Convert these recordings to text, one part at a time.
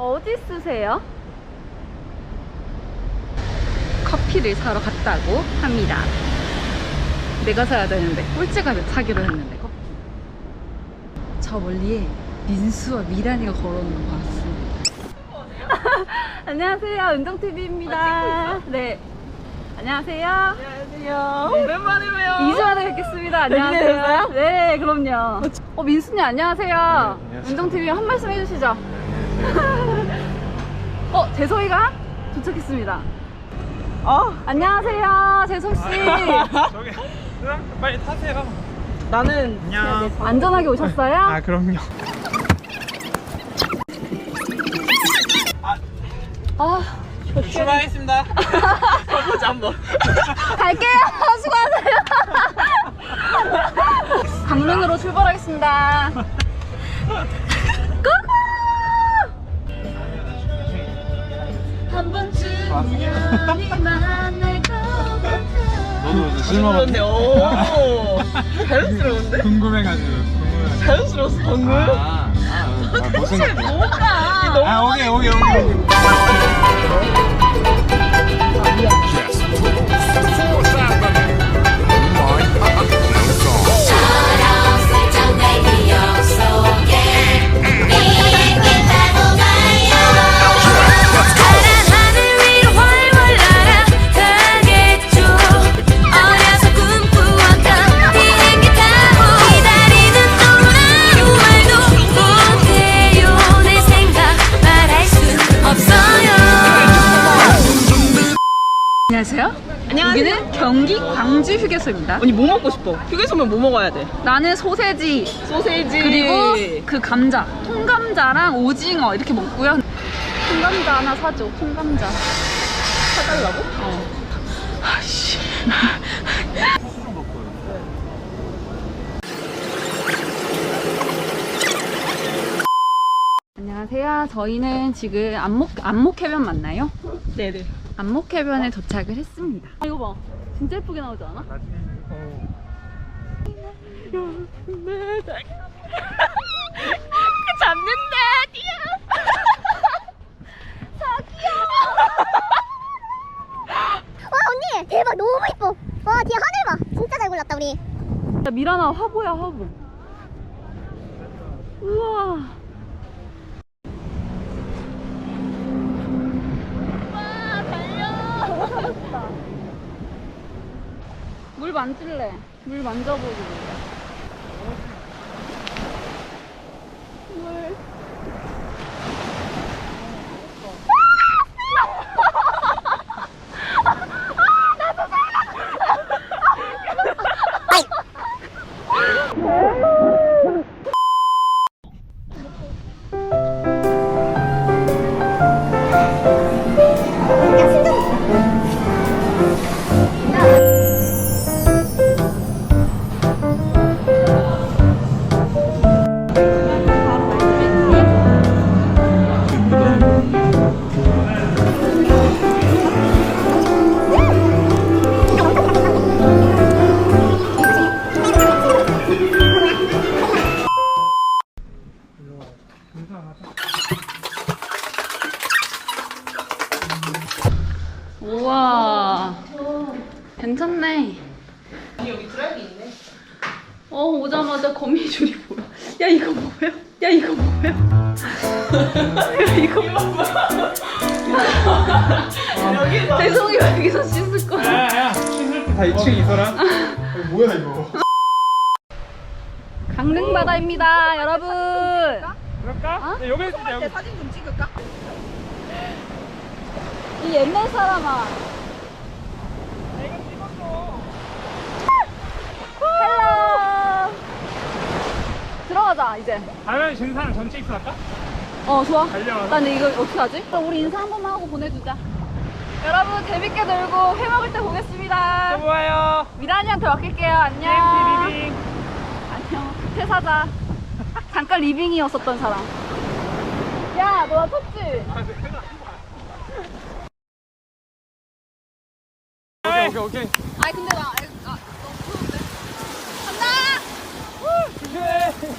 어디 쓰세요? 커피를 사러 갔다고 합니다. 내가 사야 되는데 꼴찌가 사기로 했는데 커피. 저 멀리에 민수와 미란이가 걸어오는 거 같습니다. 안녕하세요, 은정 TV입니다. 네, 안녕하세요. 안녕하세요. 오랜만에 봬요. 2주 만에 뵙겠습니다. 안녕하세요. 네, 그럼요. 어, 민수님 안녕하세요. 안녕하세요. 은정TV 한 말씀 해주시죠. 어, 재소이가 도착했습니다. 어, 안녕하세요, 재소씨. 저기 빨리 타세요. 나는 안녕. 안전하게 오셨어요? 아 그럼요. 아, 출발하겠습니다. 가보자 한번. 갈게요. 수고하세요. 강릉으로 출발하겠습니다. 자연스러운데, 오. 자연스러운데? 궁금해가지고. 궁금해. 자연스러웠어, 방금. 아, 아, 아 무슨 뭔가. 아 오케이 오케이 오케이. 휴게소입니다. 언니 뭐 먹고 싶어? 휴게소면 뭐 먹어야 돼? 나는 소세지 소세지. 그리고 그 감자, 통감자랑 오징어 이렇게 먹고요. 통감자 하나 사줘. 통감자. 사달라고? 어. 아씨. 안녕하세요. 저희는 지금 안목 안목해변 맞나요? 네네. 안목해변에 도착을 했습니다. 아, 이거 봐. 진짜 예쁘게 나오지 않아? 잡는다, 뛰어. 와 언니 대박 너무 이뻐 와 뒤에 하늘 봐 진짜 잘 골랐다 우리 야, 미라나 화보야 화보. 우와. 와 달려. 물 만질래. 물 만져보고. 물. 뭐야? 야 이거? 여기서. 대성이 왜 여기서 씻을 거야? 야야 씻을 때다 2층 있어라. 뭐야 이거? 강릉 바다입니다, 여러분. 그럴까? 어? 네, 여기. 사진 좀 찍을까? 이 옛날 사람아. 들어가자 이제. 다음에 진사람 전체 입수할까? 어 좋아. 나 근데 이거 어떻게 하지? 그럼 우리 인사 한 번만 하고 보내주자. 여러분 재밌게 놀고 회 먹을 때 보겠습니다. 좋아요. 미란이한테 맡길게요. 안녕. 리빙. 안녕. 퇴사자. 잠깐 리빙이었었던 사람. 야, 너 나 쳤지? 오케이 오케이 오케이. 아니 근데 나 아, 너무 무서운데. 간다. 조심해.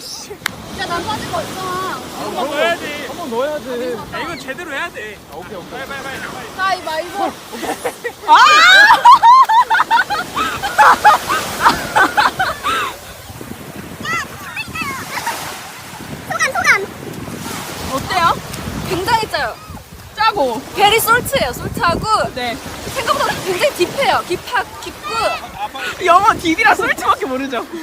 씨. 야난 빠진 거 있잖아. 한번 넣어야지. 한 번 넣어야지. 야, 이건 제대로 해야 돼. 아, 오케이, 오케이. 빨리, 빨리, 빨리. 빨리. 가위바위보. 소감 소감. 어때요? 굉장히 짜요. 짜고. 베리 솔트예요. 솔트하고. 네. 생각보다 굉장히 딥해요. 딥하, 깊고. 영어 딥이랑 솔트밖에 모르죠.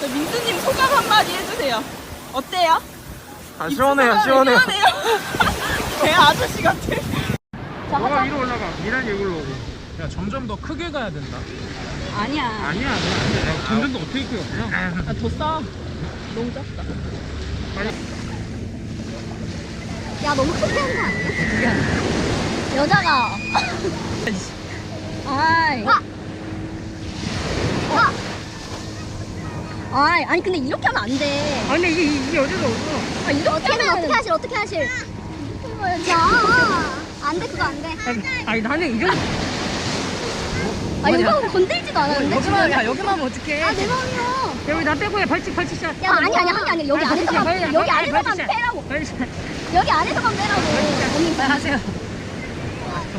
자, 민수님 소감 한마디 해주세요. 어때요? 아, 시원해요, 시원해요. 배 아저씨 같아. 너가 위로 올라가. 미란 이걸로 오고. 야, 점점 더 크게 가야 된다. 아니야. 아니야. 야, 점점 더 어떻게 크게 가냐? 아, 더 싸. 너무 작다. 야 너무 크게 하는 거 아니야? 여자가. 아이. 아. 아. 아이, 아니 근데 이렇게 하면 안 돼. 아니, 이게, 이게 어디서 없어. 아, 이렇게 하면 어떻게 하실? 어떻게 하실? 야, 안 돼, 그거 안 돼. 아니, 나는 이거. 아, 이거 건들지도 않았는데. 여기만 야 여기만 하면 어떡해 아, 내 마음이야. 여기 나 빼고 해 발칙 발칙 샷 야, 아니, 아니, 한 게 아니라 여기 안에서만, 빨리, 여기 빨리, 안에서만 빨리, 빨리. 빼라고. 발칙 여기 안에서만 빼라고. 언니, 샷 하세요 알았어.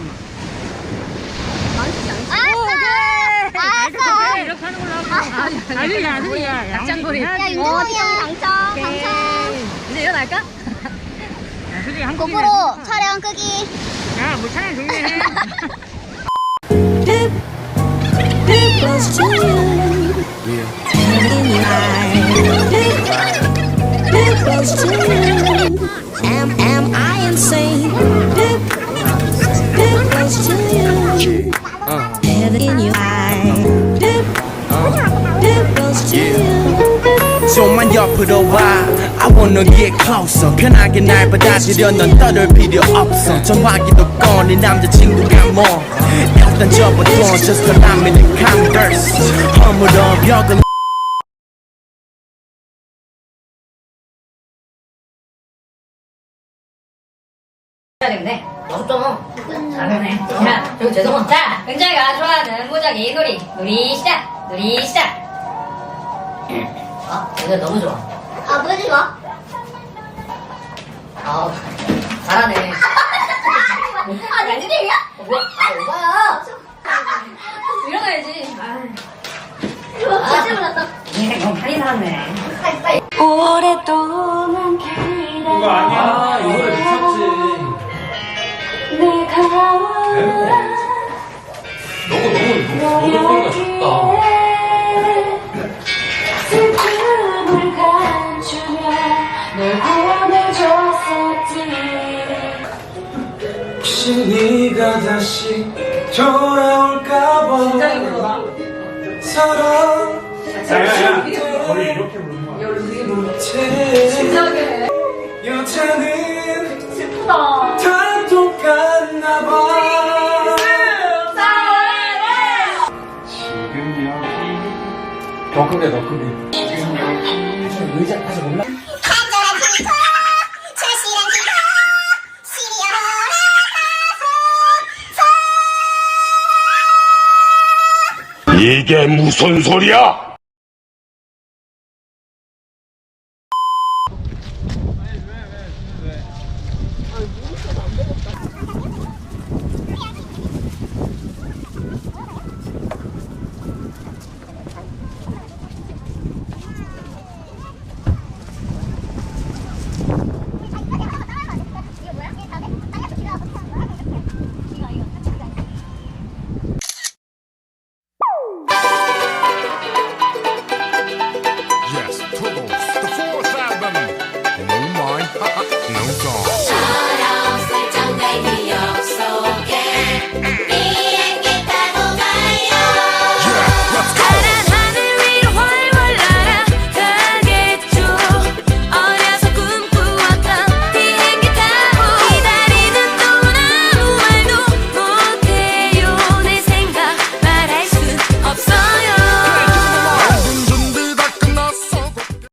이렇게 하는 걸로 하고 아니 아니 야 양장거리 야, 윤정이 형 당첨, 당첨. 이제 일어날까? 야 솔직히 한 곡이 고프로 촬영 끄기. 야뭐 you. In your eyes. Too close to you. Am am I insane? Too too close to you. Heaven in your eyes. Too too close to you. 좀만 옆으로 와 I wanna get closer 편하게 날 받아들여 넌 떠들 필요 없어 전화기도 꺼내 남자친구가 뭐 일단 접어둬 Just allow me to converse 허물어 벽을 되는데 멋있잖아 잘하네. 자 그리고 죄송합 자 은정이가 좋아하는 무작위 놀이. 놀이 시작. 놀이 시작. 아 오늘 너무 좋아. 아, 보여주지 마. 아 잘하네. 아, 내? 어, 뭐야? 아 오바야? 일어나야지. 아 진짜 몰랐어. 인생 너무 많이 살았네. 오랫동 슬픔을 감추며 널 보내줬었지. 혹시 네가 다시 돌아올까봐. 사랑. 야, 야, 야. 거의 이렇게 부르는 거야. 제 여자는 다 더 크게, 더 크게. 의자 가서 시리얼 이게 무슨 소리야?